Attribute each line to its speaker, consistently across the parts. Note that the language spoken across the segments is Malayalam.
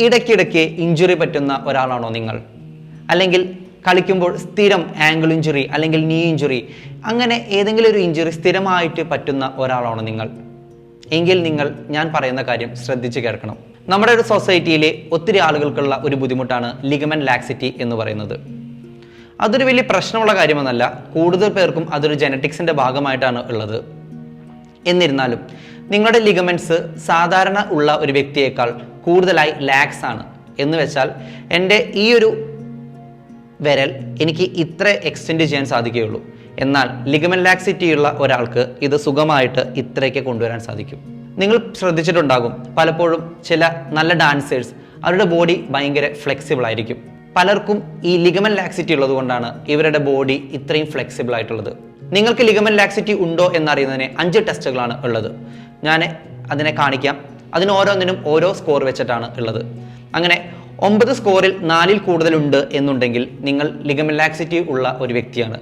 Speaker 1: ഇടയ്ക്കിടയ്ക്ക് ഇഞ്ചുറി പറ്റുന്ന ഒരാളാണോ നിങ്ങൾ? അല്ലെങ്കിൽ കളിക്കുമ്പോൾ സ്ഥിരം ആംഗിൾ ഇഞ്ചുറി അല്ലെങ്കിൽ നീ ഇഞ്ചുറി അങ്ങനെ ഏതെങ്കിലും ഒരു ഇഞ്ചുറി സ്ഥിരമായിട്ട് പറ്റുന്ന ഒരാളാണോ നിങ്ങൾ? എങ്കിൽ നിങ്ങൾ ഞാൻ പറയുന്ന കാര്യം ശ്രദ്ധിച്ചു കേൾക്കണം. നമ്മുടെ ഒരു സൊസൈറ്റിയിലെ ഒത്തിരി ആളുകൾക്കുള്ള ഒരു ബുദ്ധിമുട്ടാണ് ലിഗമൻ ലാക്സിറ്റി എന്ന് പറയുന്നത്. അതൊരു വലിയ പ്രശ്നമുള്ള കാര്യമൊന്നല്ല കൂടുതൽ പേർക്കും അതൊരു ജനറ്റിക്സിന്റെ ഭാഗമായിട്ടാണ് ഉള്ളത്. എന്നിരുന്നാലും നിങ്ങളുടെ ലിഗമെന്റ്സ് സാധാരണ ഉള്ള ഒരു വ്യക്തിയേക്കാൾ കൂടുതലായി ലാക്സ് ആണ്. എന്ന് വെച്ചാൽ എന്റെ ഈ ഒരു വിരൽ എനിക്ക് ഇത്ര എക്സ്റ്റെൻഡ് ചെയ്യാൻ സാധിക്കുകയുള്ളൂ. എന്നാൽ ലിഗമൻ ലാക്സിറ്റി ഉള്ള ഒരാൾക്ക് ഇത് സുഖമായിട്ട് ഇത്രയ്ക്ക് കൊണ്ടുവരാൻ സാധിക്കും. നിങ്ങൾ ശ്രദ്ധിച്ചിട്ടുണ്ടാകും പലപ്പോഴും ചില നല്ല ഡാൻസേഴ്സ് അവരുടെ ബോഡി ഭയങ്കര ഫ്ലെക്സിബിൾ ആയിരിക്കും. പലർക്കും ഈ ലിഗമൻ ലാക്സിറ്റി ഉള്ളത് കൊണ്ടാണ് ഇവരുടെ ബോഡി ഇത്രയും ഫ്ലെക്സിബിൾ ആയിട്ടുള്ളത്. നിങ്ങൾക്ക് ലിഗമൻ ലാക്സിറ്റി ഉണ്ടോ എന്നറിയുന്നതിന് അഞ്ച് ടെസ്റ്റുകളാണ് ഉള്ളത്. ഞാൻ അതിനെ കാണിക്കാം. അതിന് ഓരോന്നിനും ഓരോ സ്കോർ വെച്ചിട്ടാണ് ഉള്ളത്. അങ്ങനെ ഒമ്പത് സ്കോറിൽ നാലിൽ കൂടുതലുണ്ട് എന്നുണ്ടെങ്കിൽ നിങ്ങൾ ലിഗമിലാക്സിറ്റി ഉള്ള ഒരു വ്യക്തിയാണ്.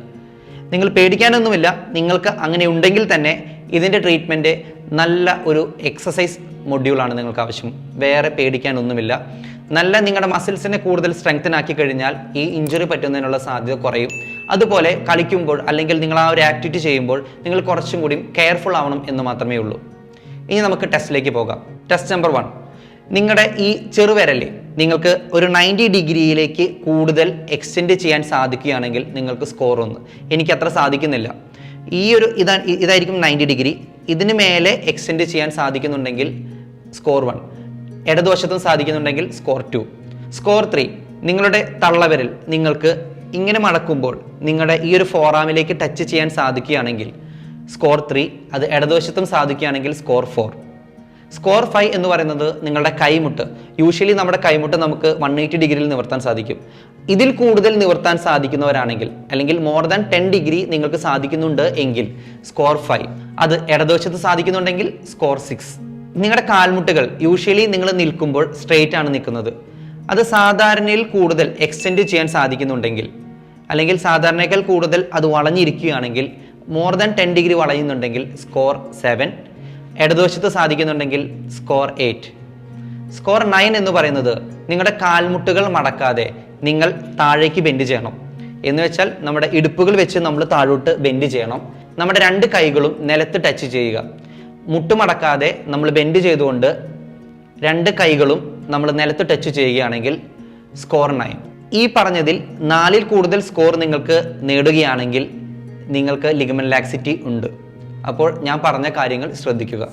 Speaker 1: നിങ്ങൾ പേടിക്കാനൊന്നുമില്ല. നിങ്ങൾക്ക് അങ്ങനെ ഉണ്ടെങ്കിൽ തന്നെ ഇതിന്റെ ട്രീറ്റ്മെന്റ് നല്ല ഒരു എക്സസൈസ് മൊഡ്യൂളാണ് നിങ്ങൾക്ക് ആവശ്യം. വേറെ പേടിക്കാനൊന്നുമില്ല. നല്ല നിങ്ങളുടെ മസിൽസിനെ കൂടുതൽ സ്ട്രെങ്തൻ ആക്കി കഴിഞ്ഞാൽ ഈ ഇഞ്ചുറി പറ്റുന്നതിനുള്ള സാധ്യത കുറയും. അതുപോലെ കളിക്കുമ്പോൾ അല്ലെങ്കിൽ നിങ്ങൾ ആ ഒരു ആക്ടിവിറ്റി ചെയ്യുമ്പോൾ നിങ്ങൾ കുറച്ചും കൂടി കെയർഫുൾ ആവണം എന്ന് മാത്രമേ ഉള്ളൂ. ഇനി നമുക്ക് ടെസ്റ്റിലേക്ക് പോകാം. ടെസ്റ്റ് നമ്പർ വൺ നിങ്ങളുടെ ഈ ചെറുവിരൽ നിങ്ങൾക്ക് ഒരു നയന്റി ഡിഗ്രിയിലേക്ക് കൂടുതൽ എക്സ്റ്റെൻഡ് ചെയ്യാൻ സാധിക്കുകയാണെങ്കിൽ നിങ്ങൾക്ക് സ്കോർ ഒന്ന്. എനിക്ക് അത്ര സാധിക്കുന്നില്ല. ഈ ഒരു ഇതാ ഇതായിരിക്കും നയന്റി ഡിഗ്രി. ഇതിന് മേലെ എക്സ്റ്റെൻഡ് ചെയ്യാൻ സാധിക്കുന്നുണ്ടെങ്കിൽ സ്കോർ വൺ ഇടതുവശത്തും സാധിക്കുന്നുണ്ടെങ്കിൽ സ്കോർ ടു സ്കോർ ത്രീ നിങ്ങളുടെ തള്ളവിരൽ നിങ്ങൾക്ക് ഇങ്ങനെ മടക്കുമ്പോൾ നിങ്ങളുടെ ഈ ഒരു ഫോറാമിലേക്ക് ടച്ച് ചെയ്യാൻ സാധിക്കുകയാണെങ്കിൽ സ്കോർ ത്രീ അത് ഇടതുവശത്തും സാധിക്കുകയാണെങ്കിൽ സ്കോർ ഫോർ. സ്കോർ ഫൈവ് എന്ന് പറയുന്നത് നിങ്ങളുടെ കൈമുട്ട്. യൂഷ്വലി നമ്മുടെ കൈമുട്ട് നമുക്ക് വൺ എയ്റ്റി ഡിഗ്രിയിൽ നിവർത്താൻ സാധിക്കും. ഇതിൽ കൂടുതൽ നിവർത്താൻ സാധിക്കുന്നവരാണെങ്കിൽ അല്ലെങ്കിൽ മോർ ദാൻ ടെൻ ഡിഗ്രി നിങ്ങൾക്ക് സാധിക്കുന്നുണ്ട് എങ്കിൽ സ്കോർ ഫൈവ്. അത് ഇടതുവശത്ത് സാധിക്കുന്നുണ്ടെങ്കിൽ സ്കോർ സിക്സ്. നിങ്ങളുടെ കാൽമുട്ടുകൾ യൂഷ്വലി നിങ്ങൾ നിൽക്കുമ്പോൾ സ്ട്രെയിറ്റ് ആണ് നിൽക്കുന്നത്. അത് സാധാരണയിൽ കൂടുതൽ എക്സ്റ്റെൻഡ് ചെയ്യാൻ സാധിക്കുന്നുണ്ടെങ്കിൽ അല്ലെങ്കിൽ സാധാരണയേക്കാൾ കൂടുതൽ അത് വളഞ്ഞിരിക്കുകയാണെങ്കിൽ മോർ ദാൻ ടെൻ ഡിഗ്രി വളയുന്നുണ്ടെങ്കിൽ സ്കോർ സെവൻ ഇടതുവശത്ത് സാധിക്കുന്നുണ്ടെങ്കിൽ സ്കോർ എയ്റ്റ് സ്കോർ നയൻ എന്ന് പറയുന്നത് നിങ്ങളുടെ കാൽമുട്ടുകൾ മടക്കാതെ നിങ്ങൾ താഴേക്ക് ബെൻഡ് ചെയ്യണം. എന്ന് വെച്ചാൽ നമ്മുടെ ഇടുപ്പുകൾ വെച്ച് നമ്മൾ താഴോട്ട് ബെൻഡ് ചെയ്യണം. നമ്മുടെ രണ്ട് കൈകളും നിലത്ത് ടച്ച് ചെയ്യുക. മുട്ടുമടക്കാതെ നമ്മൾ ബെൻഡ് ചെയ്തുകൊണ്ട് രണ്ട് കൈകളും നമ്മൾ നിലത്ത് ടച്ച് ചെയ്യുകയാണെങ്കിൽ സ്കോർ നയൻ ഈ പറഞ്ഞതിൽ നാലിൽ കൂടുതൽ സ്കോർ നിങ്ങൾക്ക് നേടുകയാണെങ്കിൽ നിങ്ങൾക്ക് ലിഗമൻ ലാക്സിറ്റി ഉണ്ട്. അപ്പോൾ ഞാൻ പറഞ്ഞ കാര്യങ്ങൾ ശ്രദ്ധിക്കുക.